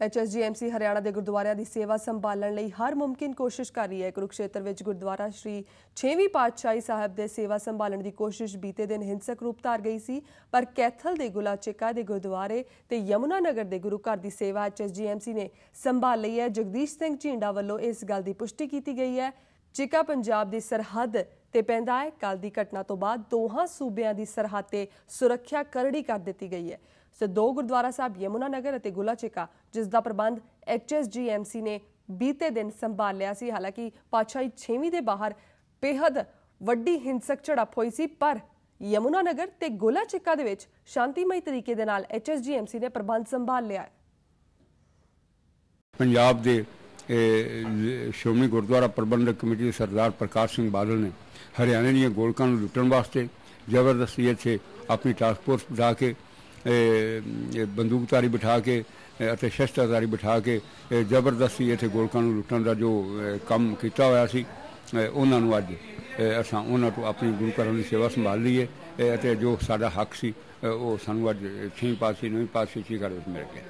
ਐਚਐਸਜੀਐਮਸੀ ਹਰਿਆਣਾ ਦੇ ਗੁਰਦੁਆਰਿਆਂ ਦੀ ਸੇਵਾ ਸੰਭਾਲਣ ਲਈ ਹਰ ਮੁਮਕਿਨ ਕੋਸ਼ਿਸ਼ ਕਰ ਰਹੀ ਹੈ। ਕੁਰੂਕਸ਼ੇਤਰ ਵਿੱਚ ਗੁਰਦੁਆਰਾ ਸ਼੍ਰੀ 6ਵੀਂ ਪਾਤਸ਼ਾਹੀ ਸਾਹਿਬ ਦੇ ਸੇਵਾ ਸੰਭਾਲਣ ਦੀ ਕੋਸ਼ਿਸ਼ ਬੀਤੇ ਦਿਨ ਹਿੰਸਕ ਰੂਪ ਧਾਰ ਗਈ ਸੀ, ਪਰ ਕੈਥਲ ਦੇ ਗੁਲਾਚਿਕਾ ਦੇ ਗੁਰਦੁਆਰੇ ਤੇ ਯਮੁਨਾ ਨਗਰ ਦੇ ਗੁਰੂ ਘਰ ਦੀ ਸੇਵਾ ਐਚਐਸਜੀਐਮਸੀ ਨੇ ਸੰਭਾਲ ਲਈ ਹੈ। ਜਗਦੀਸ਼ ਸਿੰਘ ਝੀਂਡਾ ਵੱਲੋਂ ਇਸ ਗੱਲ ਦੀ ਪੁਸ਼ਟੀ ਕੀਤੀ ਗਈ ਹੈ। ਚਿਕਾ ਪੰਜਾਬ ਦੀ ਸਰਹੱਦ ਤੇ ਪੈਂਦਾ ਹੈ। ਕੱਲ ਦੀ ਘਟਨਾ ਤੋਂ ਬਾਅਦ ਦੋਹਾਂ ਸੂਬਿਆਂ ਦੀ ਸਰਹੱਦ ਤੇ ਸੁਰੱਖਿਆ ਕਰੜੀ ਕਰ ਦਿੱਤੀ ਗਈ ਹੈ। ਦੋ ਗੁਰਦੁਆਰਾ ਸਾਹਿਬ ਯਮੁਨਾ ਨਗਰ ਅਤੇ ਗੁਲਾਚਿਕਾ ਜਿਸ ਦਾ ਪ੍ਰਬੰਧ ਐਚਐਸਜੀਐਮਸੀ ਨੇ ਬੀਤੇ ਦਿਨ ਸੰਭਾਲ ਲਿਆ ਸੀ। ਹਾਲਾਂਕਿ ਪਾਤਸ਼ਾਹੀ 6ਵੀਂ ਦੇ ਬਾਹਰ ਬੇਹੱਦ ਵੱਡੀ ਹਿੰਸਕ ਝੜਪ ਹੋਈ ਸੀ, ਪਰ ਯਮੁਨਾ ਨਗਰ ਤੇ ਗੁਲਾਚਿਕਾ ਦੇ ਵਿੱਚ ਸ਼ਾਂਤੀਮਈ ਤਰੀਕੇ ਦੇ ਨਾਲ ਐਚਐਸਜੀਐਮਸੀ ਨੇ ਪ੍ਰਬੰਧ ਸੰਭਾਲ ਲਿਆ ਹੈ। ਪੰਜਾਬ ਦੇ ਸ਼੍ਰੋਮਣੀ ਗੁਰਦੁਆਰਾ ਪ੍ਰਬੰਧਕ ਕਮੇਟੀ ਦੇ ਸਰਦਾਰ ਪ੍ਰਕਾਸ਼ ਸਿੰਘ ਬਾਦਲ ਨੇ ਹਰਿਆਣੇ ਦੀਆਂ ਗੋਲਕਾਂ ਨੂੰ ਲੁੱਟਣ ਵਾਸਤੇ ਜ਼ਬਰਦਸਤੀ ਇੱਥੇ ਆਪਣੀ ਟਾਸਕ ਫੋਰਸ ਬਿਠਾ ਕੇ ਬੰਦੂਕਧਾਰੀ ਬਿਠਾ ਕੇ ਅਤੇ ਸ਼ਸਤਰਧਾਰੀ ਬਿਠਾ ਕੇ ਜ਼ਬਰਦਸਤੀ ਇੱਥੇ ਗੋਲਕਾਂ ਨੂੰ ਲੁੱਟਣ ਦਾ ਜੋ ਕੰਮ ਕੀਤਾ ਹੋਇਆ ਸੀ ਉਹਨਾਂ ਨੂੰ ਅੱਜ ਅਸਾਂ ਉਹਨਾਂ ਤੋਂ ਆਪਣੀ ਗੁਰੂ ਘਰਾਂ ਦੀ ਸੇਵਾ ਸੰਭਾਲ ਲਈਏ ਅਤੇ ਜੋ ਸਾਡਾ ਹੱਕ ਸੀ ਉਹ ਸਾਨੂੰ ਅੱਜ ਛੇਵੀਂ ਪਾਤਸ਼ਾਹੀ, ਨੌਵੀਂ ਪਾਤਸ਼ਾਹੀ ਜੀ ਘਰ ਵਿੱਚ ਮਿਲ ਗਿਆ।